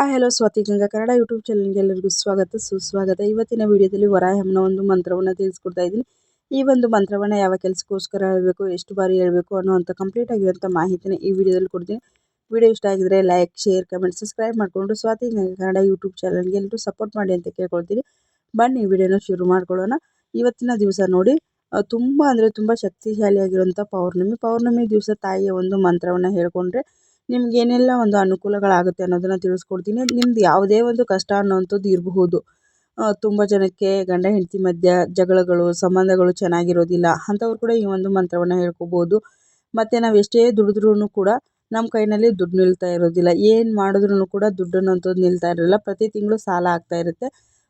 ಆ hello Swathi Ganga Kannada YouTube ಚಾನಲ್ಗೆ ಎಲ್ಲರಿಗೂ ಸ್ವಾಗತ, ಸುಸ್ವಾಗತ. ಇವತ್ತಿನ ವಿಡಿಯೋದಲ್ಲಿ ವರಾಹಮ್ಮನ ಒಂದು ಮಂತ್ರವನ್ನು ತಿಳಿಸ್ಕೊಡ್ತಾ ಇದ್ದೀನಿ. ಈ ಒಂದು ಮಂತ್ರವನ್ನು ಯಾವ ಕೆಲಸಕ್ಕೋಸ್ಕರ ಹೇಳಬೇಕು, ಎಷ್ಟು ಬಾರಿ ಹೇಳಬೇಕು ಅನ್ನೋವಂಥ ಕಂಪ್ಲೀಟ್ ಆಗಿರೋಂಥ ಮಾಹಿತಿನ ಈ ವಿಡಿಯೋದಲ್ಲಿ ಕೊಡ್ತೀನಿ. ವಿಡಿಯೋ ಇಷ್ಟ ಆಗಿದ್ರೆ ಲೈಕ್ ಶೇರ್ ಕಮೆಂಟ್ ಸಬ್ಸ್ಕ್ರೈಬ್ ಮಾಡಿಕೊಂಡು ಸ್ವಾತಿ ಗಂಗಾ ಕನ್ನಡ ಯೂಟ್ಯೂಬ್ ಚಾನಲ್ಗೆ ಎಲ್ಲರೂ ಸಪೋರ್ಟ್ ಮಾಡಿ ಅಂತ ಕೇಳ್ಕೊಳ್ತೀನಿ. ಬನ್ನಿ ವಿಡಿಯೋನ ಶುರು ಮಾಡ್ಕೊಳ್ಳೋಣ. ಇವತ್ತಿನ ದಿವಸ ನೋಡಿ ತುಂಬ ಅಂದರೆ ತುಂಬ ಶಕ್ತಿಶಾಲಿಯಾಗಿರುವಂಥ ಪೌರ್ಣಮಿ. ಪೌರ್ಣಮಿ ದಿವಸ ತಾಯಿಯ ಒಂದು ಮಂತ್ರವನ್ನು ಹೇಳ್ಕೊಂಡ್ರೆ ನಿಮ್ಗೆ ಏನೆಲ್ಲ ಒಂದು ಅನುಕೂಲಗಳಾಗುತ್ತೆ ಅನ್ನೋದನ್ನು ತಿಳಿಸ್ಕೊಡ್ತೀನಿ. ನಿಮ್ದು ಯಾವುದೇ ಒಂದು ಕಷ್ಟ ಅನ್ನೋವಂಥದ್ದು ಇರಬಹುದು. ತುಂಬ ಜನಕ್ಕೆ ಗಂಡ, ಹೆಂಡತಿ ಮಧ್ಯ ಜಗಳಗಳು, ಸಂಬಂಧಗಳು ಚೆನ್ನಾಗಿರೋದಿಲ್ಲ. ಅಂಥವ್ರು ಕೂಡ ಈ ಒಂದು ಮಂತ್ರವನ್ನು ಹೇಳ್ಕೊಬೋದು. ಮತ್ತು ನಾವು ಎಷ್ಟೇ ದುಡಿದ್ರೂ ಕೂಡ ನಮ್ಮ ಕೈನಲ್ಲಿ ದುಡ್ಡು ನಿಲ್ತಾ ಇರೋದಿಲ್ಲ. ಏನು ಮಾಡಿದ್ರೂ ಕೂಡ ದುಡ್ಡು ಅನ್ನೋಂಥದ್ದು ನಿಲ್ತಾ ಇರೋಲ್ಲ ಪ್ರತಿ ತಿಂಗಳು ಸಾಲ ಆಗ್ತಾ ಇರುತ್ತೆ.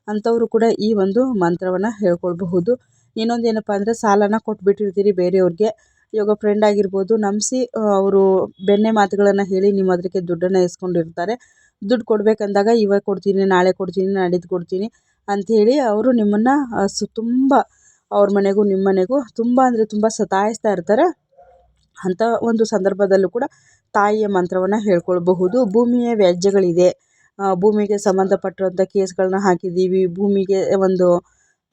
ಅಂಥವ್ರು ಕೂಡ ಈ ಒಂದು ಮಂತ್ರವನ್ನು ಹೇಳ್ಕೊಳ್ಬಹುದು. ಇನ್ನೊಂದು ಏನಪ್ಪ ಅಂದರೆ ಸಾಲನ ಕೊಟ್ಬಿಟ್ಟಿರ್ತೀರಿ ಬೇರೆಯವ್ರಿಗೆ. ಇವಾಗ ಫ್ರೆಂಡ್ ಆಗಿರ್ಬೋದು ನಂಬಿಸಿ ಅವರು ಬೆಣ್ಣೆ ಮಾತುಗಳನ್ನು ಹೇಳಿ ನಿಮ್ಮ ಅದಕ್ಕೆ ದುಡ್ಡನ್ನು ಇಸ್ಕೊಂಡಿರ್ತಾರೆ ದುಡ್ಡು ಕೊಡಬೇಕಂದಾಗ ಇವಾಗ ಕೊಡ್ತೀನಿ, ನಾಳೆ ಕೊಡ್ತೀನಿ, ನಾಡಿದ್ದು ಕೊಡ್ತೀನಿ ಅಂಥೇಳಿ ಅವರು ನಿಮ್ಮನ್ನು ಸು, ತುಂಬ ಅವ್ರ ಮನೆಗೂ ನಿಮ್ಮ ಮನೆಗೂ ತುಂಬ ಅಂದರೆ ತುಂಬ ಸತಾಯಿಸ್ತಾ ಇರ್ತಾರೆ ಅಂಥ ಒಂದು ಸಂದರ್ಭದಲ್ಲೂ ಕೂಡ ತಾಯಿಯ ಮಂತ್ರವನ್ನು ಹೇಳ್ಕೊಳ್ಬಹುದು. ಭೂಮಿಯ ವ್ಯಾಜ್ಯಗಳಿದೆ. ಭೂಮಿಗೆ ಸಂಬಂಧಪಟ್ಟಿರುವಂಥ ಕೇಸ್ಗಳನ್ನ ಹಾಕಿದ್ದೀವಿ. ಭೂಮಿಗೆ ಒಂದು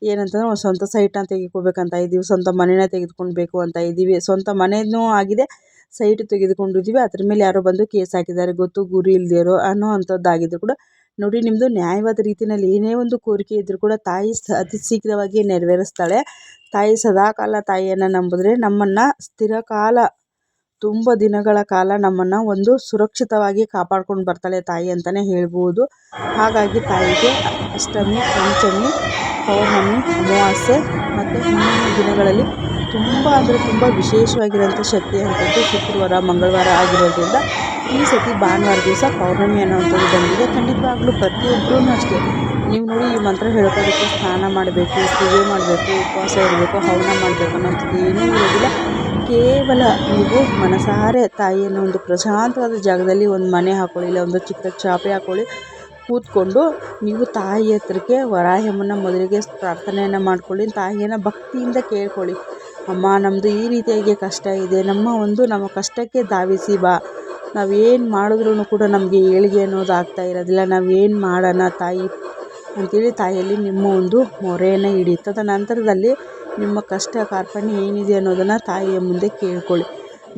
ಏನಂತಂದ್ರೆ ಒಂದು ಸ್ವಂತ ಸೈಟನ್ನ ಅಂತ ಇದ್ದೀವಿ ಸ್ವಂತ ಮನೆನ ತೆಗೆದುಕೊಳ್ಬೇಕು ಅಂತ ಇದ್ದೀವಿ ಸ್ವಂತ ಮನೆಯೂ ಆಗಿದೆ, ಸೈಟ್ ತೆಗೆದುಕೊಂಡಿದ್ದೀವಿ ಅದ್ರ ಮೇಲೆ ಯಾರೋ ಬಂದು ಕೇಸ್ ಹಾಕಿದ್ದಾರೆ. ಗೊತ್ತು, ಗುರಿ ಇಲ್ಲದೆ ಇರೋ ಅನ್ನೋ ಅಂಥದ್ದಾಗಿದ್ರು ಕೂಡ ನೋಡಿ ನಿಮ್ಮದು ನ್ಯಾಯವಾದ ರೀತಿಯಲ್ಲಿ ಏನೇ ಒಂದು ಕೋರಿಕೆ ಇದ್ದರೂ ಕೂಡ ತಾಯಿ ಅತಿ ಶೀಘ್ರವಾಗಿ ನೆರವೇರಿಸ್ತಾಳೆ. ತಾಯಿ ಸದಾಕಾಲ ತಾಯಿಯನ್ನು ನಂಬಿದ್ರೆ ನಮ್ಮನ್ನು ಸ್ಥಿರಕಾಲ ತುಂಬ ದಿನಗಳ ಕಾಲ ನಮ್ಮನ್ನು ಒಂದು ಸುರಕ್ಷಿತವಾಗಿ ಕಾಪಾಡ್ಕೊಂಡು ಬರ್ತಾಳೆ ತಾಯಿ ಅಂತಲೇ ಹೇಳ್ಬೋದು. ಹಾಗಾಗಿ ತಾಯಿಗೆ ಅಷ್ಟಮಿ ಪಂಚಮಿ ಪೌರ್ಣಮಿ ಅಮಾವಾಸ್ಯೆ ಮತ್ತು ಮುಂದಿನ ದಿನಗಳಲ್ಲಿ ತುಂಬ ಅಂದರೆ ತುಂಬ ವಿಶೇಷವಾಗಿರುವಂಥ ಶಕ್ತಿ ಅಂತದ್ದು ಶುಕ್ರವಾರ, ಮಂಗಳವಾರ ಆಗಿರೋದ್ರಿಂದ ಈ ಸತಿ ಭಾನುವಾರ ದಿವಸ ಪೌರ್ಣಮಿ ಅನ್ನೋವಂಥದ್ದು ಬಂದಿದೆ. ಖಂಡಿತವಾಗ್ಲೂ ಪ್ರತಿಯೊಬ್ಬರೂ ಅಷ್ಟೇ. ನೀವು ನೋಡಿ ಈ ಮಂತ್ರ ಹೇಳ್ಕೊಳ್ಳೋದಕ್ಕೆ ಸ್ನಾನ ಮಾಡಬೇಕು, ಪೂಜೆ ಮಾಡಬೇಕು, ಉಪವಾಸ ಇರಬೇಕು, ಹವನ ಮಾಡಬೇಕು ಅನ್ನೋಂಥದ್ದು ಏನೂ ಇರೋದಿಲ್ಲ. ಕೇವಲ ನೀವು ಮನಸಾರೆ ತಾಯಿಯನ್ನು ಒಂದು ಪ್ರಶಾಂತವಾದ ಜಾಗದಲ್ಲಿ ಒಂದು ಮನೆ ಹಾಕ್ಕೊಳ್ಳಿ ಇಲ್ಲ ಒಂದು ಚಿಕ್ಕ ಚಾಪೆ ಹಾಕ್ಕೊಳ್ಳಿ ಕೂತ್ಕೊಂಡು ನೀವು ತಾಯಿ ಹತ್ರಕ್ಕೆ ವರಾಹಮ್ಮನ ಮೊದಲಿಗೆ ಪ್ರಾರ್ಥನೆಯನ್ನು ಮಾಡ್ಕೊಳ್ಳಿ ತಾಯಿಯನ್ನು ಭಕ್ತಿಯಿಂದ ಕೇಳ್ಕೊಳ್ಳಿ. ಅಮ್ಮ ನಮ್ಮದು ಈ ರೀತಿಯಾಗಿ ಕಷ್ಟ ಇದೆ. ನಮ್ಮ ಒಂದು ನಮ್ಮ ಕಷ್ಟಕ್ಕೆ ಧಾವಿಸಿ ಬಾ. ನಾವು ಏನು ಮಾಡಿದ್ರೂ ಕೂಡ ನಮಗೆ ಏಳಿಗೆ ಅನ್ನೋದು ಆಗ್ತಾ ಇರೋದಿಲ್ಲ. ಏನು ಮಾಡೋಣ ತಾಯಿ ಅಂತೇಳಿ ತಾಯಿಯಲ್ಲಿ ನಿಮ್ಮ ಒಂದು ಮೊರೆಯನ್ನು ಇಡಿ ತದನಂತರದಲ್ಲಿ ನಿಮ್ಮ ಕಷ್ಟ ಕಾರ್ಪಣ್ಯ ಏನಿದೆ ಅನ್ನೋದನ್ನು ತಾಯಿಯ ಮುಂದೆ ಕೇಳ್ಕೊಳ್ಳಿ.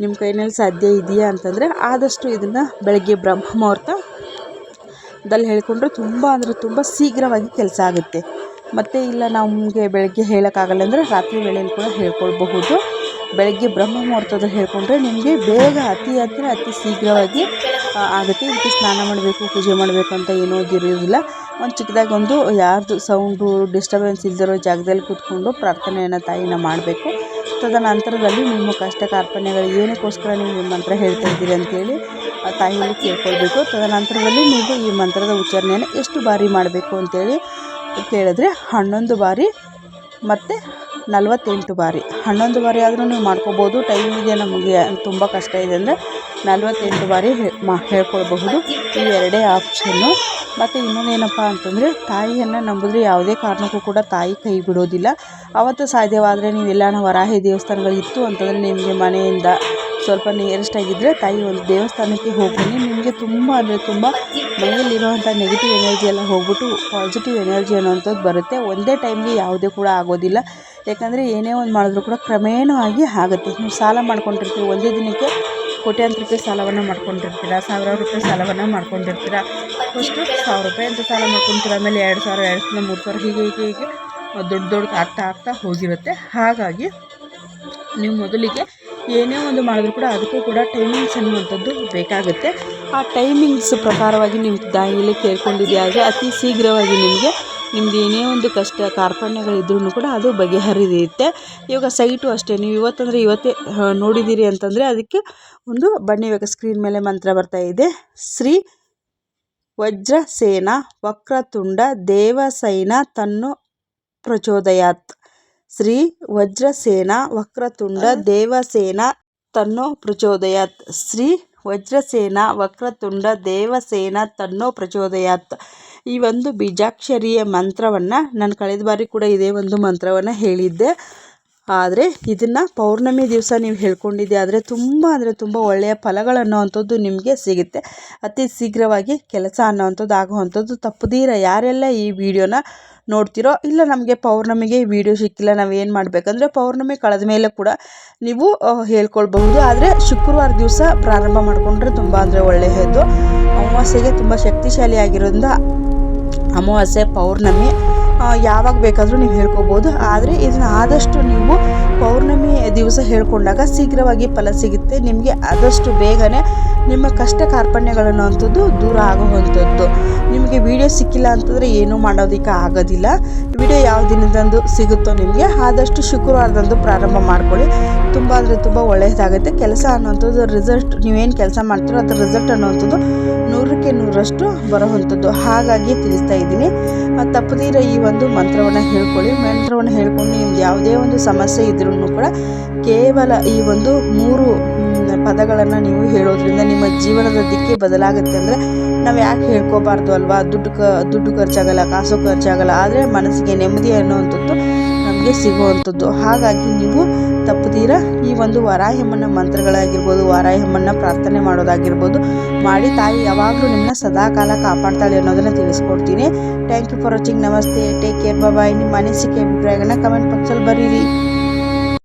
ನಿಮ್ಮ ಕೈಯಲ್ಲಿ ಸಾಧ್ಯ ಇದೆಯಾ ಅಂತಂದರೆ ಆದಷ್ಟು ಇದನ್ನು ಬೆಳಗ್ಗೆ ಬ್ರಹ್ಮ ಮುಹೂರ್ತ ದಲ್ಲಿ ಹೇಳಿಕೊಂಡ್ರೆ ತುಂಬ ಅಂದರೆ ತುಂಬ ಶೀಘ್ರವಾಗಿ ಕೆಲಸ ಆಗುತ್ತೆ. ಮತ್ತು ಇಲ್ಲ ನಮಗೆ ಬೆಳಗ್ಗೆ ಹೇಳೋಕ್ಕಾಗಲ್ಲ ಅಂದರೆ ರಾತ್ರಿ ವೇಳೆಯಲ್ಲಿ ಕೂಡ ಹೇಳ್ಕೊಳ್ಬಹುದು. ಬೆಳಗ್ಗೆ ಬ್ರಹ್ಮ ಮುಹೂರ್ತದಲ್ಲಿ ಹೇಳ್ಕೊಂಡ್ರೆ ನಿಮಗೆ ಬೇಗ ಅತಿ ಹತ್ತಿರ ಅತಿ ಶೀಘ್ರವಾಗಿ ಆಗುತ್ತೆ. ಇದಕ್ಕೆ ಸ್ನಾನ ಮಾಡಬೇಕು, ಪೂಜೆ ಮಾಡಬೇಕು ಅಂತ ಏನೂ ಇರೋದಿಲ್ಲ ಒಂದು ಚಿಕ್ಕದಾಗಿ ಒಂದು ಯಾರ್ದು ಸೌಂಡು ಡಿಸ್ಟರ್ಬೆನ್ಸ್ ಇಲ್ದಿರೋ ಜಾಗದಲ್ಲಿ ಕೂತ್ಕೊಂಡು ಪ್ರಾರ್ಥನೆಯನ್ನು ತಾಯಿನ ಮಾಡಬೇಕು. ತದನಂತರದಲ್ಲಿ ನಿಮ್ಮ ಕಷ್ಟ ಕಾರ್ಪಣ್ಯಗಳು ಏನಕ್ಕೋಸ್ಕರ ನೀವು ನಿಮ್ಮ ಮಂತ್ರ ಹೇಳ್ತಾ ಇದ್ದೀರಿ ಅಂತೇಳಿ ತಾಯಿಯಲ್ಲಿ ಕೇಳ್ಕೊಳ್ಬೇಕು. ತದನಂತರದಲ್ಲಿ ನೀವು ಈ ಮಂತ್ರದ ಉಚ್ಚಾರಣೆಯನ್ನು ಎಷ್ಟು ಬಾರಿ ಮಾಡಬೇಕು ಅಂತೇಳಿ ಕೇಳಿದ್ರೆ ಹನ್ನೊಂದು ಬಾರಿ ಮತ್ತು ನಲವತ್ತೆಂಟು ಬಾರಿ. ಹನ್ನೊಂದು ಬಾರಿ ಆದರೂ ನೀವು ಮಾಡ್ಕೋಬೋದು. ಟೈಮ್ ಇದೆ ನಮಗೆ ತುಂಬ ಕಷ್ಟ ಇದೆ ಅಂದರೆ ನಲವತ್ತೆಂಟು ಬಾರಿ ಮಾ ಹೇಳ್ಕೊಳ್ಬಹುದು. ಈ ಎರಡೇ ಆಪ್ಷನ್ನು ಮತ್ತು ಇನ್ನೊಂದೇನಪ್ಪ ಅಂತಂದರೆ ತಾಯಿಯನ್ನು ನಂಬಿದ್ರೆ ಯಾವುದೇ ಕಾರಣಕ್ಕೂ ಕೂಡ ತಾಯಿ ಕೈ ಬಿಡೋದಿಲ್ಲ. ಅವತ್ತು ಸಾಧ್ಯವಾದರೆ ನೀವು ಎಲ್ಲಾನ ವರಾಹಿ ದೇವಸ್ಥಾನಗಳಿತ್ತು ಅಂತಂದರೆ ನಿಮಗೆ ಮನೆಯಿಂದ ಸ್ವಲ್ಪ ನಿಯರೆಸ್ಟ್ ಆಗಿದ್ದರೆ ತಾಯಿ ಒಂದು ದೇವಸ್ಥಾನಕ್ಕೆ ಹೋಗ್ತೀನಿ. ನಿಮಗೆ ತುಂಬ ಅಂದರೆ ತುಂಬ ಮೈಯಲ್ಲಿರುವಂಥ ನೆಗೆಟಿವ್ ಎನರ್ಜಿ ಎಲ್ಲ ಹೋಗ್ಬಿಟ್ಟು ಪಾಸಿಟಿವ್ ಎನರ್ಜಿ ಅನ್ನೋವಂಥದ್ದು ಬರುತ್ತೆ. ಒಂದೇ ಟೈಮ್ಗೆ ಯಾವುದೇ ಕೂಡ ಆಗೋದಿಲ್ಲ. ಯಾಕಂದರೆ ಏನೇ ಒಂದು ಮಾಡಿದ್ರು ಕೂಡ ಕ್ರಮೇಣವಾಗಿ ಆಗುತ್ತೆ. ನೀವು ಸಾಲ ಮಾಡ್ಕೊಂಡಿರ್ತೀವಿ ಒಂದೇ ದಿನಕ್ಕೆ ಕೋಟ್ಯಾಂತರ ರೂಪಾಯಿ ಸಾಲವನ್ನು ಮಾಡ್ಕೊಂಡಿರ್ತೀರ, ಸಾವಿರಾರು ರೂಪಾಯಿ ಸಾಲವನ್ನು ಮಾಡ್ಕೊಂಡಿರ್ತೀರ ಫಸ್ಟು ಸಾವಿರ ರೂಪಾಯಿ ಅಂತ ಸಾಲ ಮಾಡ್ಕೊತೀರ, ಆಮೇಲೆ ಎರಡು ಸಾವಿರ ಎರಡು ಸಾವಿರ, ಮೂರು ಸಾವಿರ, ಹೀಗೆ ಹೀಗೆ ಹೀಗೆ ದೊಡ್ಡ ದೊಡ್ಡ ಆಗ್ತಾ ಆಗ್ತಾ ಹೋಗಿರುತ್ತೆ. ಹಾಗಾಗಿ ನೀವು ಮೊದಲಿಗೆ ಏನೇ ಒಂದು ಮಾಡಿದ್ರು ಕೂಡ ಅದಕ್ಕೂ ಕೂಡ ಟೈಮಿಂಗ್ಸ್ ಅನ್ನುವಂಥದ್ದು ಬೇಕಾಗುತ್ತೆ. ಆ ಟೈಮಿಂಗ್ಸ್ ಪ್ರಕಾರವಾಗಿ ನಿಮ್ಮ ತಾಯಿಯಲ್ಲಿ ಕೇಳ್ಕೊಂಡಿದೆಯಾದರೆ ಅತಿ ಶೀಘ್ರವಾಗಿ ನಿಮಗೆ ನಿಮ್ದು ಏನೇ ಒಂದು ಕಷ್ಟ ಕಾರ್ಪಣ್ಯಗಳಿದ್ರೂ ಕೂಡ ಅದು ಬಗೆಹರಿದಿರುತ್ತೆ. ಇವಾಗ ಸೈಟು ಅಷ್ಟೇ, ನೀವು ಇವತ್ತಂದರೆ ಇವತ್ತೇ ನೋಡಿದ್ದೀರಿ ಅಂತಂದರೆ ಅದಕ್ಕೆ ಒಂದು ಬನ್ನಿ ಇವಾಗ ಸ್ಕ್ರೀನ್ ಮೇಲೆ ಮಂತ್ರ ಬರ್ತಾ ಇದೆ. ಶ್ರೀ ವಜ್ರಸೇನ ವಕ್ರತುಂಡ ದೇವಸೈನ ತನ್ನು ಪ್ರಚೋದಯಾತ್. ಶ್ರೀ ವಜ್ರಸೇನ ವಕ್ರತುಂಡ ದೇವಸೇನ ತನ್ನೋ ಪ್ರಚೋದಯಾತ್. ಶ್ರೀ ವಜ್ರಸೇನ ವಕ್ರತುಂಡ ದೇವಸೇನ ತನ್ನೋ ಪ್ರಚೋದಯಾತ್. ಈ ಒಂದು ಬೀಜಾಕ್ಷರಿಯ ಮಂತ್ರವನ್ನು ನಾನು ಕಳೆದ ಬಾರಿ ಕೂಡ ಇದೇ ಒಂದು ಮಂತ್ರವನ್ನು ಹೇಳಿದ್ದೆ. ಆದರೆ ಇದನ್ನು ಪೌರ್ಣಮಿ ದಿವಸ ನೀವು ಹೇಳ್ಕೊಂಡಿದ್ದೆ, ಆದರೆ ತುಂಬ ಅಂದರೆ ತುಂಬ ಒಳ್ಳೆಯ ಫಲಗಳು ಅನ್ನೋವಂಥದ್ದು ನಿಮಗೆ ಸಿಗುತ್ತೆ. ಅತಿ ಶೀಘ್ರವಾಗಿ ಕೆಲಸ ಅನ್ನೋವಂಥದ್ದು ಆಗುವಂಥದ್ದು ತಪ್ಪದೀರ. ಯಾರೆಲ್ಲ ಈ ವಿಡಿಯೋನ ನೋಡ್ತಿರೋ, ಇಲ್ಲ ನಮಗೆ ಪೌರ್ಣಮಿಗೆ ವಿಡಿಯೋ ಸಿಕ್ಕಿಲ್ಲ, ನಾವು ಏನು ಮಾಡಬೇಕಂದ್ರೆ ಪೌರ್ಣಮಿ ಕಳೆದ ಮೇಲೆ ಕೂಡ ನೀವು ಹೇಳ್ಕೊಳ್ಬಹುದು. ಆದರೆ ಶುಕ್ರವಾರ ದಿವಸ ಪ್ರಾರಂಭ ಮಾಡಿಕೊಂಡ್ರೆ ತುಂಬ ಅಂದರೆ ಒಳ್ಳೆಯದು. ಅಮಾವಾಸ್ಯೆಗೆ ತುಂಬ ಶಕ್ತಿಶಾಲಿಯಾಗಿರೋದ್ರಿಂದ ಅಮಾವಾಸ್ಯೆ, ಪೌರ್ಣಮಿ ಯಾವಾಗ ಬೇಕಾದರೂ ನೀವು ಹೇಳ್ಕೊಬೋದು. ಆದರೆ ಇದನ್ನು ಆದಷ್ಟು ನೀವು ಪೌರ್ಣಮಿ ದಿವಸ ಹೇಳ್ಕೊಂಡಾಗ ಶೀಘ್ರವಾಗಿ ಫಲ ಸಿಗುತ್ತೆ. ನಿಮಗೆ ಆದಷ್ಟು ಬೇಗನೆ ನಿಮ್ಮ ಕಷ್ಟ ಕಾರ್ಪಣ್ಯಗಳನ್ನುವಂಥದ್ದು ದೂರ ಆಗುವಂಥದ್ದು ನಿಮಗೆ ವಿಡಿಯೋ ಸಿಕ್ಕಿಲ್ಲ ಅಂತಂದರೆ ಏನೂ ಮಾಡೋದಕ್ಕೆ ಆಗೋದಿಲ್ಲ. ವಿಡಿಯೋ ಯಾವ ದಿನದಂದು ಸಿಗುತ್ತೋ ನಿಮಗೆ ಆದಷ್ಟು ಶುಕ್ರವಾರದಂದು ಪ್ರಾರಂಭ ಮಾಡ್ಕೊಳ್ಳಿ. ತುಂಬ ಅಂದರೆ ತುಂಬ ಒಳ್ಳೆಯದಾಗುತ್ತೆ. ಕೆಲಸ ಅನ್ನೋಂಥದ್ದು ರಿಸಲ್ಟ್ ನೀವೇನು ಕೆಲಸ ಮಾಡ್ತೀರೋ ಅದರ ರಿಸಲ್ಟ್ ಅನ್ನೋವಂಥದ್ದು ನೂರಕ್ಕೆ ನೂರಷ್ಟು ಬರೋವಂಥದ್ದು ಹಾಗಾಗಿ ತಿಳಿಸ್ತಾ ಇದ್ದೀನಿ. ತಪ್ಪದಿರ ಈ ಒಂದು ಮಂತ್ರವನ್ನು ಹೇಳ್ಕೊಳ್ಳಿ. ಮಂತ್ರವನ್ನು ಹೇಳ್ಕೊಂಡು ನಿಮ್ದು ಯಾವುದೇ ಒಂದು ಸಮಸ್ಯೆ ಇದ್ರೂ ಕೂಡ ಕೇವಲ ಈ ಒಂದು ಮೂರು ಪದಗಳನ್ನು ನೀವು ಹೇಳೋದ್ರಿಂದ ನಿಮ್ಮ ಜೀವನದ ದಿಕ್ಕೇ ಬದಲಾಗುತ್ತೆ ಅಂದರೆ ನಾವು ಯಾಕೆ ಹೇಳ್ಕೋಬಾರ್ದು ಅಲ್ವಾ? ದುಡ್ಡು ಕ, ದುಡ್ಡು ಖರ್ಚಾಗಲ್ಲ, ಕಾಸು ಖರ್ಚಾಗಲ್ಲ, ಆದರೆ ಮನಸ್ಸಿಗೆ ನೆಮ್ಮದಿ ಅನ್ನೋವಂಥದ್ದು ನಮಗೆ ಸಿಗುವಂಥದ್ದು. ಹಾಗಾಗಿ ನೀವು ತಪ್ಪದೀರ ಈ ಒಂದು ವರಾಹಮ್ಮನ ಮಂತ್ರಗಳಾಗಿರ್ಬೋದು ವರಾಹಮ್ಮನ ಪ್ರಾರ್ಥನೆ ಮಾಡೋದಾಗಿರ್ಬೋದು ಮಾಡಿ ತಾಯಿ ಯಾವಾಗಲೂ ನಿಮ್ಮನ್ನ ಸದಾಕಾಲ ಕಾಪಾಡ್ತಾಳೆ ಅನ್ನೋದನ್ನು ತಿಳಿಸ್ಕೊಡ್ತೀನಿ. ಥ್ಯಾಂಕ್ ಯು ಫಾರ್ ವಾಚಿಂಗ್ ನಮಸ್ತೆ. ಟೇಕ್ ಕೇರ್ ಬಾಯ್ ನಿಮ್ಮ ಅನಿಸಿಕೆ, ಅಭಿಪ್ರಾಯಗಳನ್ನ ಕಮೆಂಟ್ ಬಾಕ್ಸಲ್ಲಿ ಬರೀರಿ.